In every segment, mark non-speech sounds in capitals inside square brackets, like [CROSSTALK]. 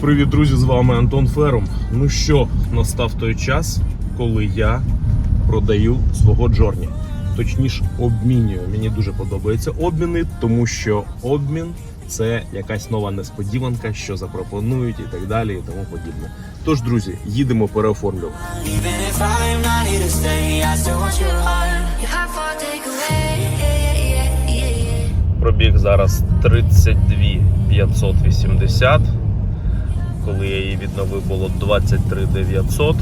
Привіт, друзі! З вами Антон Ферум. Ну що, настав той час, коли я продаю свого Джорні. Точніше, обмінюю. Мені дуже подобаються обміни, тому що обмін це якась нова несподіванка, що запропонують і так далі, і тому подібне. Тож, друзі, їдемо переоформлювати. Пробіг зараз 32 580. Коли я її відновив, було 23 900.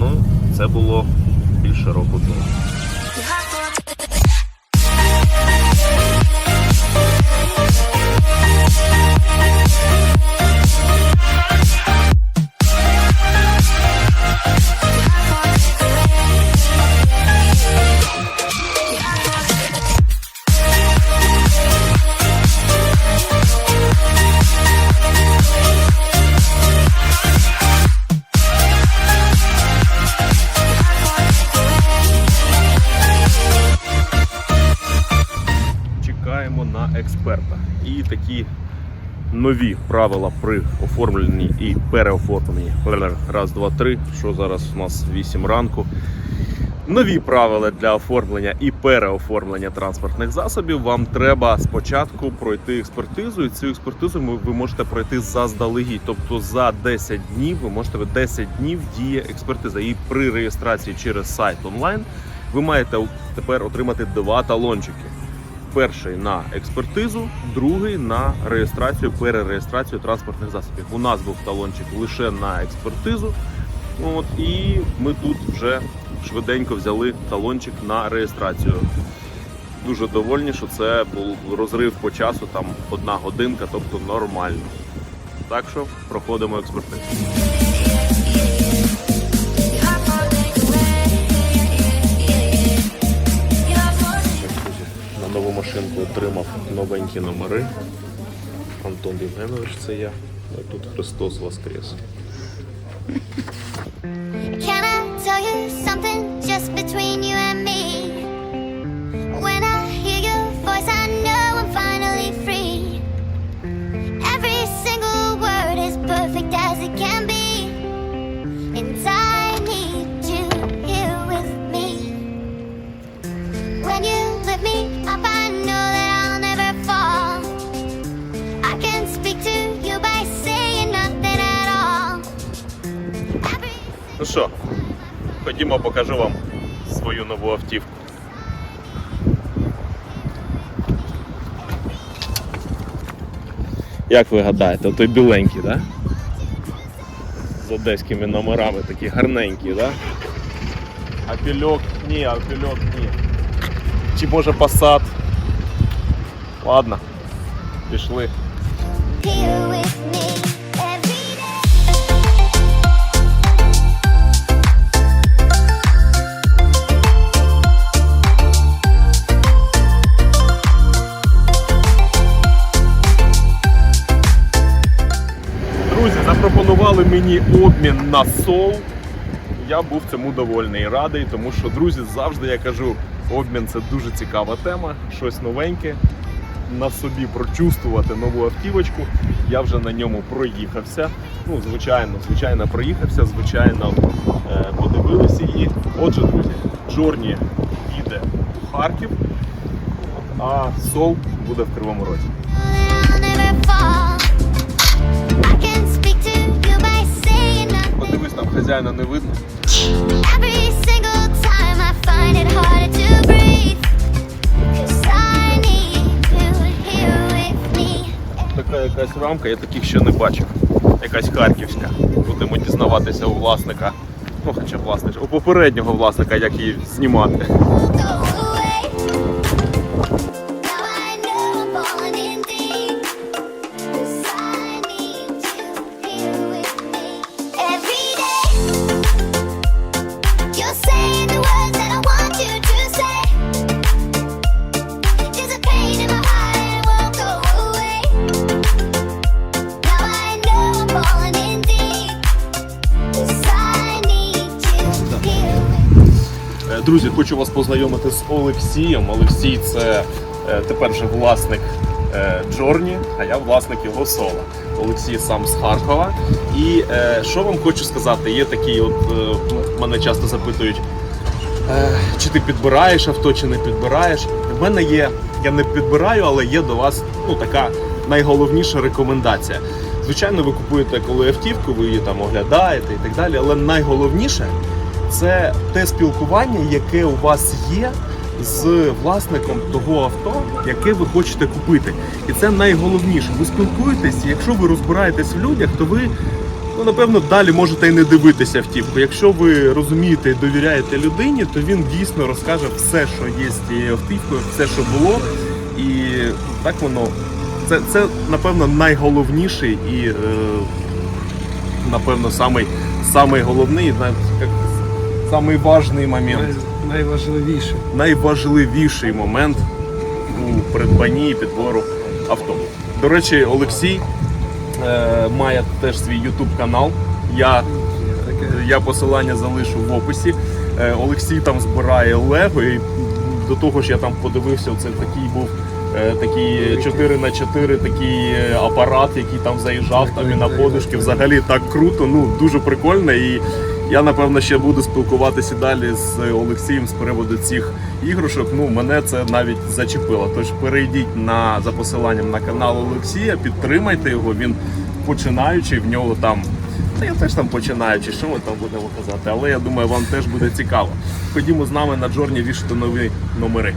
Ну, це було більше року тому. Експерта. І такі нові правила при оформленні і переоформленні. Раз, два, три. Що зараз у нас 8 ранку. Нові правила для оформлення і переоформлення транспортних засобів. Вам треба спочатку пройти експертизу, і цю експертизу ви можете пройти заздалегідь. Тобто за 10 днів ви можете 10 днів діє експертиза. І при реєстрації через сайт онлайн ви маєте тепер отримати два талончики. Перший на експертизу, другий на реєстрацію, перереєстрацію транспортних засобів. У нас був талончик лише на експертизу. От, і ми тут вже швиденько взяли талончик на реєстрацію. Дуже довольні, що це був розрив по часу, там одна годинка, тобто нормально. Так що проходимо експертизу. Машинку отримав новенькі номери. Антон Євгенович, це я. А Тут Христос Воскрес. Can I tell you something just between you Ну що, ходімо, покажу вам свою нову автівку. Як ви гадаєте, той біленький, да? З одеськими номерами такі гарненькі, да? А ні, а ні. Чи може посад? Ладно, пішли. Запропонували мені обмін на сол. Я був цьому довольний і радий, тому що, друзі, завжди я кажу, обмін це дуже цікава тема, щось новеньке. На собі прочувствувати нову автівочку. Я вже на ньому проїхався. Ну, звичайно, звичайно, проїхався, звичайно, е, подивилися її. Отже, друзі, Джорні їде у Харків, а сол буде в Кривому Розі. You хазяїна не видно. Така якась рамка, я таких ще не бачив. Якась харківська. Будемо дізнаватися у власника. Ну, хоча власника, у попереднього власника, як її знімати. Друзі, хочу вас познайомити з Олексієм. Олексій це е, тепер вже власник е, Джорні, а я власник його сола. Олексій сам з Харкова. І е, що вам хочу сказати, є такі, от мене часто запитують, чи ти підбираєш авто, чи не підбираєш. В мене є, я не підбираю, але є до вас ну, така найголовніша рекомендація. Звичайно, ви купуєте коли автівку, ви її там оглядаєте і так далі, але найголовніше це те спілкування, яке у вас є з власником того авто, яке ви хочете купити. І це найголовніше. Ви спілкуєтесь, і якщо ви розбираєтесь в людях, то ви ну, напевно далі можете і не дивитися автівку. Якщо ви розумієте і довіряєте людині, то він дійсно розкаже все, що є з тією автівкою, все, що було. І так воно. Це, це напевно найголовніший і е, напевно самий, самий головний, навіть як самий важний момент Най- найважливіше. найважливіший момент у придбанні і підбору авто. До речі, Олексій е, має теж свій YouTube канал. Я, я посилання залишу в описі. Е, Олексій там збирає Лего і до того ж я там подивився, це такий був. е, Такий 4 на 4 такий е, апарат, який там заїжджав там і на подушки. Взагалі так круто, ну дуже прикольно. І я напевно ще буду спілкуватися далі з Олексієм з приводу цих іграшок. Ну мене це навіть зачепило. Тож перейдіть на за посиланням на канал Олексія, підтримайте його. Він починаючий в нього там. Та я теж там починаючи, що ми там будемо казати, але я думаю, вам теж буде цікаво. Ходімо з нами на Джорні вішати нові номери.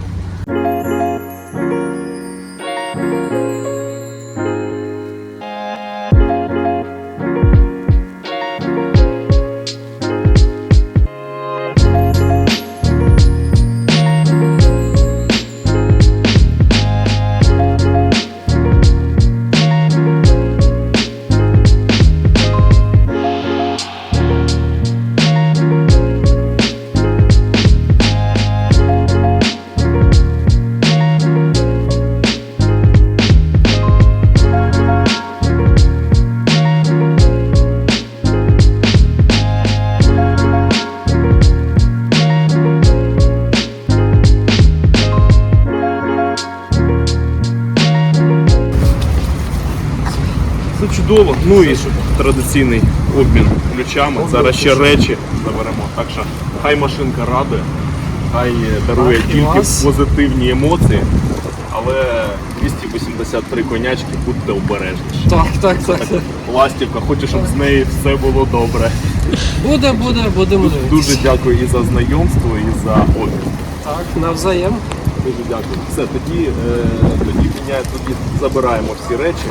Чудово. Ну і традиційний обмін ключами. Зараз ще речі заберемо. Так що хай машинка радує, хай дарує тільки позитивні емоції. Але 283 конячки, будьте обережніші. Так, так, так. так. Ластівка, хочу, щоб з нею все було добре. Буде, буде, будемо дивитися. Дуже дякую і за знайомство, і за обмін. Так, навзаєм. Дуже дякую. Все, тоді, е, тоді, міняє- тоді забираємо всі речі.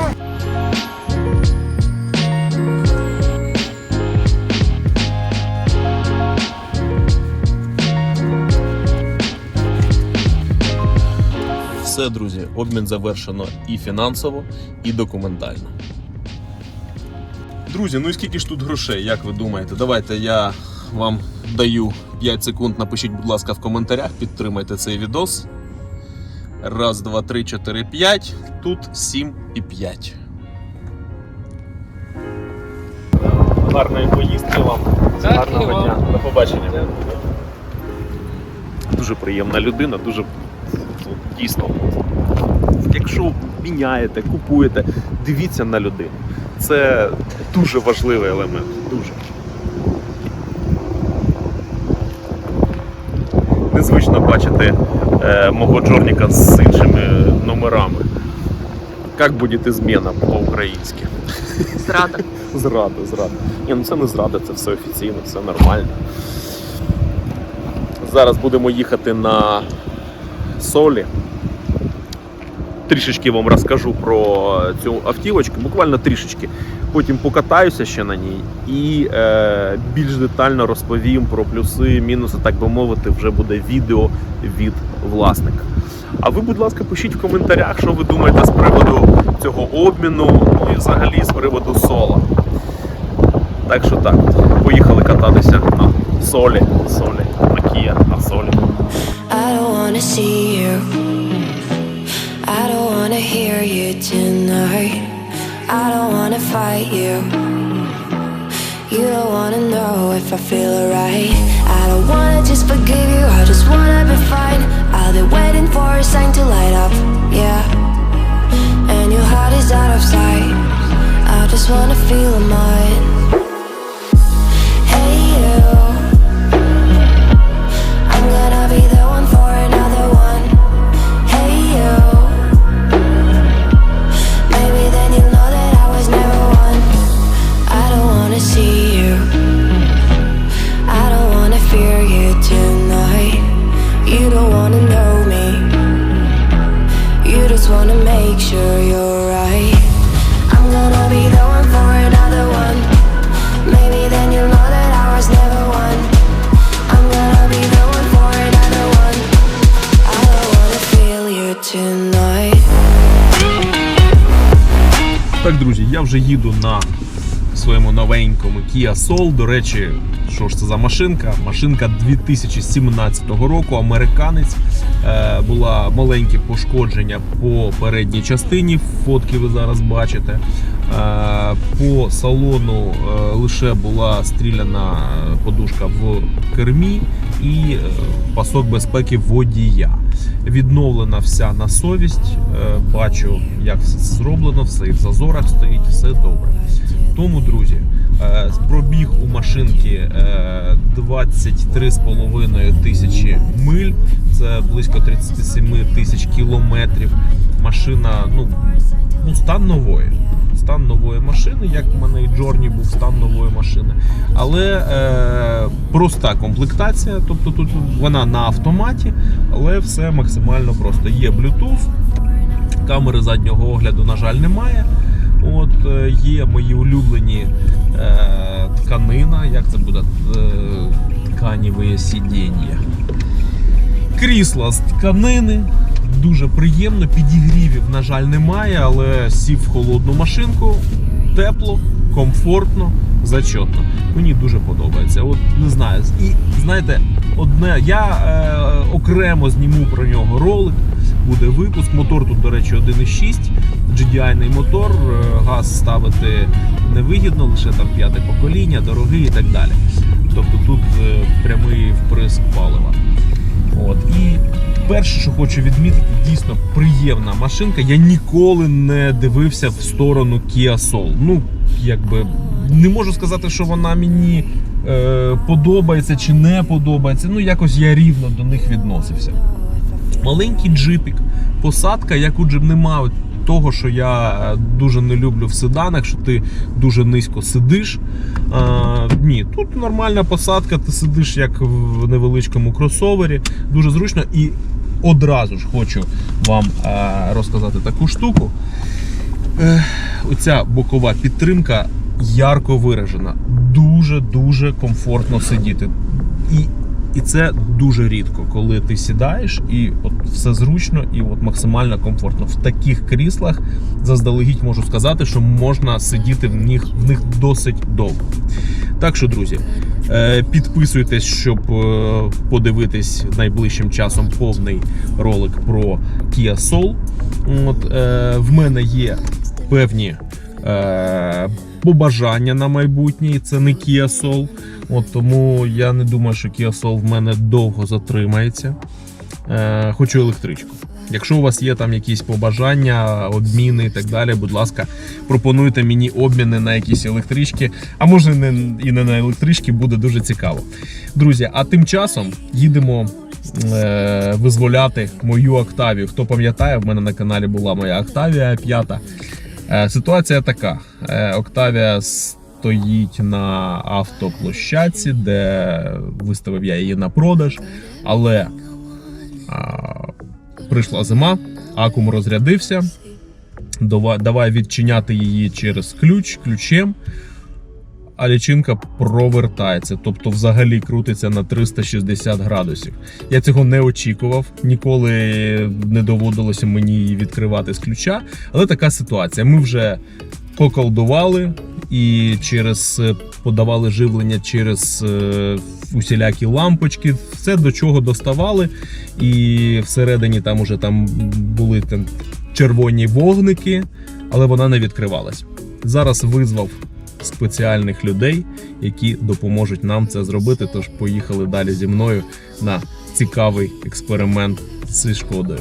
Все, друзі, обмін завершено і фінансово, і документально. Друзі, ну і скільки ж тут грошей, як ви думаєте? Давайте я вам даю 5 секунд. Напишіть, будь ласка, в коментарях, підтримайте цей відос. Раз, два, три, чотири, п'ять. Тут сім і п'ять. Гарної поїздки вам. Гарного дня. До побачення. Дуже приємна людина, дуже дійсно. Якщо міняєте, купуєте, дивіться на людину. Це дуже важливий елемент. Дуже. Незвично бачити е, мого Джорніка з іншими номерами. Як буде зміна по-українськи? Зрада. [LAUGHS] Зрада, зрада. Ні, ну це не зрада, це все офіційно, все нормально. Зараз будемо їхати на солі. Трішечки вам розкажу про цю автівочку, буквально трішечки. Потім покатаюся ще на ній і е, більш детально розповім про плюси, мінуси, так би мовити, вже буде відео від власника. А ви, будь ласка, пишіть в коментарях, що ви думаєте з приводу цього обміну, ну і взагалі з приводу сола. Так що так, поїхали кататися на солі, солі, Kia, на солі. I don't wanna see you. I don't wanna hear you tonight. I don't wanna fight you. You don't wanna know if I feel alright. I don't wanna just forgive you. I just wanna be fine. I'll be waiting for a sign to light up. Yeah. And your heart is out of sight, I just wanna feel mine. Вже їду на своєму новенькому Kia Soul. До речі, що ж це за машинка? Машинка 2017 року, американець. Е, була маленькі пошкодження по передній частині. Фотки ви зараз бачите. Е, по салону е, лише була стріляна подушка в кермі і е, пасок безпеки водія. Відновлена вся на совість. Е, Бачу, як все зроблено, все і в зазорах стоїть, все добре. Тому, друзі, е, пробіг у машинки е, 23,5 тисячі миль. Це близько 37 тисяч кілометрів. Машина, ну, ну, стан нової. Стан нової машини, як в мене і Джорні був стан нової. Але е, проста комплектація, тобто тут вона на автоматі, але все максимально просто. Є Bluetooth, камери заднього огляду, на жаль, немає. От е, є мої улюблені е, тканина, як це буде е, тканіве сидіння. Крісла з тканини. Дуже приємно, підігрівів, на жаль, немає, але сів в холодну машинку, тепло, комфортно, зачетно. Мені дуже подобається. От не знаю. І знаєте, одне, я е, окремо зніму про нього ролик. Буде випуск. Мотор тут, до речі, 1.6, GDI-ний мотор, е, газ ставити невигідно, лише там п'яте покоління, дорогий і так далі. Тобто тут е, прямий вприск палива. От. І перше, що хочу відмітити, дійсно приємна машинка. Я ніколи не дивився в сторону Kia Soul. Ну, якби не можу сказати, що вона мені е, подобається чи не подобається. Ну, якось я рівно до них відносився. Маленький джипік, посадка, як у джип немає того, що я е, дуже не люблю в седанах, що ти дуже низько сидиш. А, ні, тут нормальна посадка, ти сидиш як в невеличкому кросовері, дуже зручно і одразу ж хочу вам е, розказати таку штуку. Е, Оця бокова підтримка ярко виражена. Дуже-дуже комфортно сидіти. І, і це дуже рідко, коли ти сідаєш і от все зручно і от максимально комфортно. В таких кріслах заздалегідь можу сказати, що можна сидіти в них, в них досить довго. Так що, друзі, е, підписуйтесь, щоб е, подивитись найближчим часом повний ролик про Kia Soul. От, е, в мене є певні е, побажання на майбутнє, це не Kia Soul. От, тому я не думаю, що Kia Soul в мене довго затримається. Е, хочу електричку. Якщо у вас є там якісь побажання, обміни і так далі, будь ласка, пропонуйте мені обміни на якісь електрички, а може не, і не на електрички, буде дуже цікаво. Друзі, а тим часом їдемо е, визволяти мою Октавію. Хто пам'ятає, в мене на каналі була моя Октавія 5. Е, ситуація така: е, Октавія стоїть на автоплощадці, де виставив я її на продаж, але прийшла зима, акум розрядився. Давай відчиняти її через ключ, ключем. А лічинка провертається, тобто взагалі крутиться на 360 градусів. Я цього не очікував, ніколи не доводилося мені її відкривати з ключа. Але така ситуація. Ми вже поколдували і через е, подавали живлення через е, усілякі лампочки, все до чого доставали. І всередині там уже там були там червоні вогники, але вона не відкривалась. Зараз визвав спеціальних людей, які допоможуть нам це зробити. Тож поїхали далі зі мною на цікавий експеримент зі шкодою.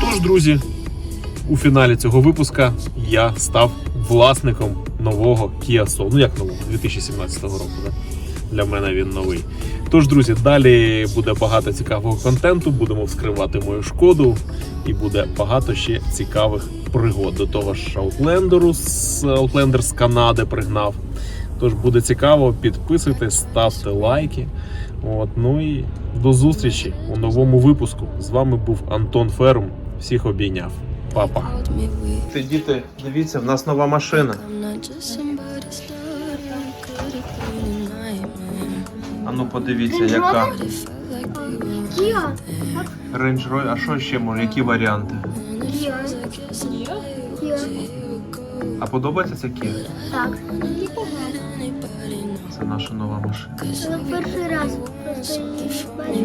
Тож, друзі, у фіналі цього випуска я став власником нового Kia Soul. Ну як нового, 2017 року. Да? Для мене він новий. Тож, друзі, далі буде багато цікавого контенту. Будемо вскривати мою шкоду, і буде багато ще цікавих пригод. До того ж, Outlander з Outlander з Канади пригнав. Тож буде цікаво, підписуйтесь, ставте лайки. От, ну і до зустрічі у новому випуску. З вами був Антон Ферум. Всіх обійняв. Па-па. Hold me weak. Ти діти, дивіться, в нас нова машина. Ну подивіться, яка Кіо. Range Rover. А що ще може? Які варіанти? А подобається це Kia? Так. Це наша нова машина. Це перший раз просто бачу.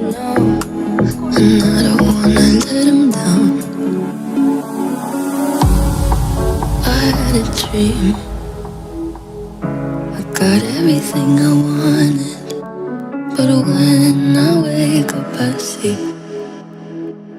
I got everything I wanted. But when I wake up, I see